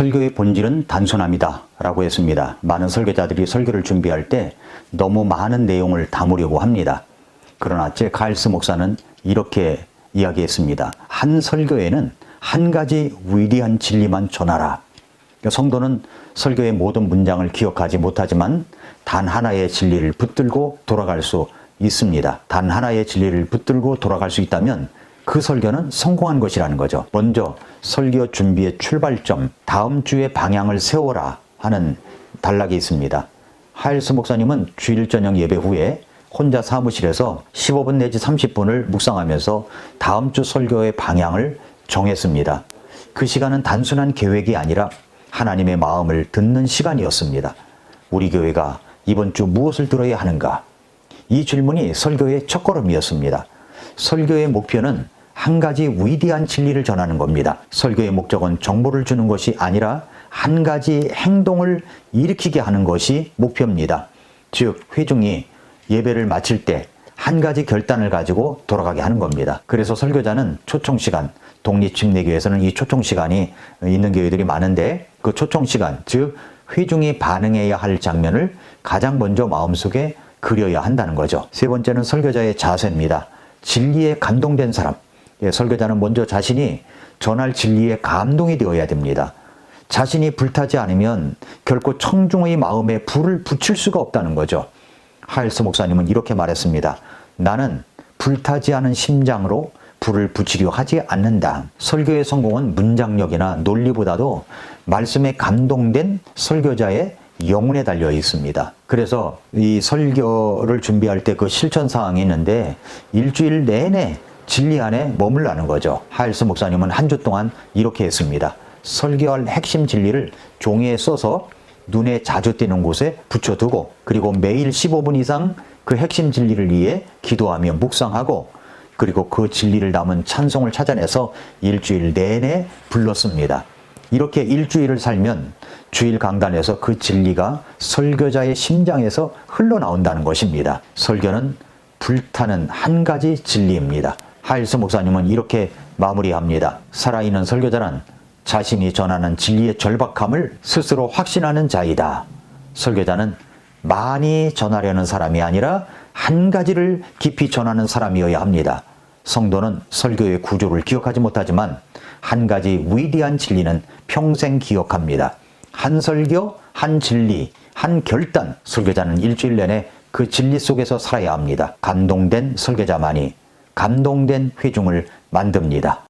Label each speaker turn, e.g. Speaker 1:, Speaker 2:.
Speaker 1: 설교의 본질은 단순함이다 라고 했습니다. 많은 설교자들이 설교를 준비할 때 너무 많은 내용을 담으려고 합니다. 그러나 제 카일스 목사는 이렇게 이야기했습니다. 한 설교에는 한 가지 위대한 진리만 전하라. 성도는 설교의 모든 문장을 기억하지 못하지만 단 하나의 진리를 붙들고 돌아갈 수 있습니다. 단 하나의 진리를 붙들고 돌아갈 수 있다면 그 설교는 성공한 것이라는 거죠. 먼저 설교 준비의 출발점, 다음 주의 방향을 세워라 하는 단락이 있습니다. 하일스 목사님은 주일 저녁 예배 후에 혼자 사무실에서 15분 내지 30분을 묵상하면서 다음 주 설교의 방향을 정했습니다. 그 시간은 단순한 계획이 아니라 하나님의 마음을 듣는 시간이었습니다. 우리 교회가 이번 주 무엇을 들어야 하는가? 이 질문이 설교의 첫걸음이었습니다. 설교의 목표는 한 가지 위대한 진리를 전하는 겁니다. 설교의 목적은 정보를 주는 것이 아니라 한 가지 행동을 일으키게 하는 것이 목표입니다. 즉, 회중이 예배를 마칠 때 한 가지 결단을 가지고 돌아가게 하는 겁니다. 그래서 설교자는 초청 시간, 독립침례교에서는 이 초청 시간이 있는 교회들이 많은데 그 초청 시간, 즉 회중이 반응해야 할 장면을 가장 먼저 마음속에 그려야 한다는 거죠. 세 번째는 설교자의 자세입니다. 진리에 감동된 사람. 예, 설교자는 먼저 자신이 전할 진리에 감동이 되어야 됩니다. 자신이 불타지 않으면 결코 청중의 마음에 불을 붙일 수가 없다는 거죠. 하일스 목사님은 이렇게 말했습니다. 나는 불타지 않은 심장으로 불을 붙이려 하지 않는다. 설교의 성공은 문장력이나 논리보다도 말씀에 감동된 설교자의 영혼에 달려 있습니다. 그래서 이 설교를 준비할 때 그 실천 사항이 있는데 일주일 내내 진리 안에 머물라는 거죠. 하일스 목사님은 한 주 동안 이렇게 했습니다. 설교할 핵심 진리를 종이에 써서 눈에 자주 띄는 곳에 붙여두고 그리고 매일 15분 이상 그 핵심 진리를 위해 기도하며 묵상하고 그리고 그 진리를 담은 찬송을 찾아내서 일주일 내내 불렀습니다. 이렇게 일주일을 살면 주일 강단에서 그 진리가 설교자의 심장에서 흘러나온다는 것입니다. 설교는 불타는 한 가지 진리입니다. 하일스 목사님은 이렇게 마무리합니다. 살아있는 설교자는 자신이 전하는 진리의 절박함을 스스로 확신하는 자이다. 설교자는 많이 전하려는 사람이 아니라 한 가지를 깊이 전하는 사람이어야 합니다. 성도는 설교의 구조를 기억하지 못하지만 한 가지 위대한 진리는 평생 기억합니다. 한 설교, 한 진리, 한 결단. 설교자는 일주일 내내 그 진리 속에서 살아야 합니다. 감동된 설교자만이 감동된 회중을 만듭니다.